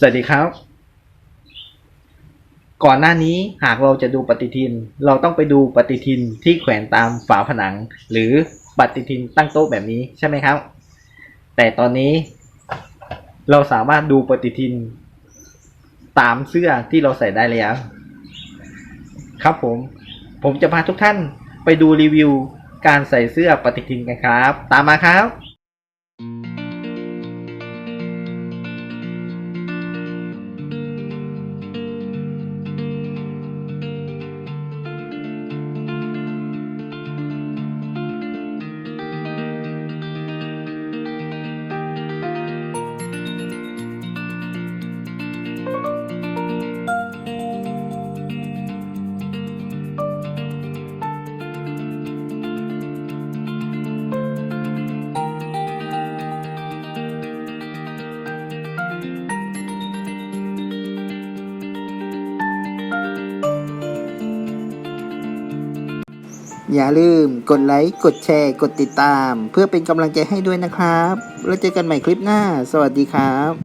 สวัสดีครับ ก่อนหน้านี้หากเราจะดูปฏิทิน เราต้องไปดูปฏิทินที่แขวนตามฝาผนัง หรือปฏิทินตั้งโต๊ะแบบนี้ใช่ไหมครับ แต่ตอนนี้ เราสามารถดูปฏิทิน ตามเสื้อที่เราใส่ได้แล้วครับผม ผมจะพาทุกท่านไปดูรีวิวการใส่เสื้อปฏิทินกันครับ ตามมาครับ อย่าลืมกดไลค์ กดแชร์ กดติดตาม เพื่อเป็นกำลังใจให้ด้วยนะครับ แล้วเจอกันใหม่คลิปหน้า สวัสดีครับ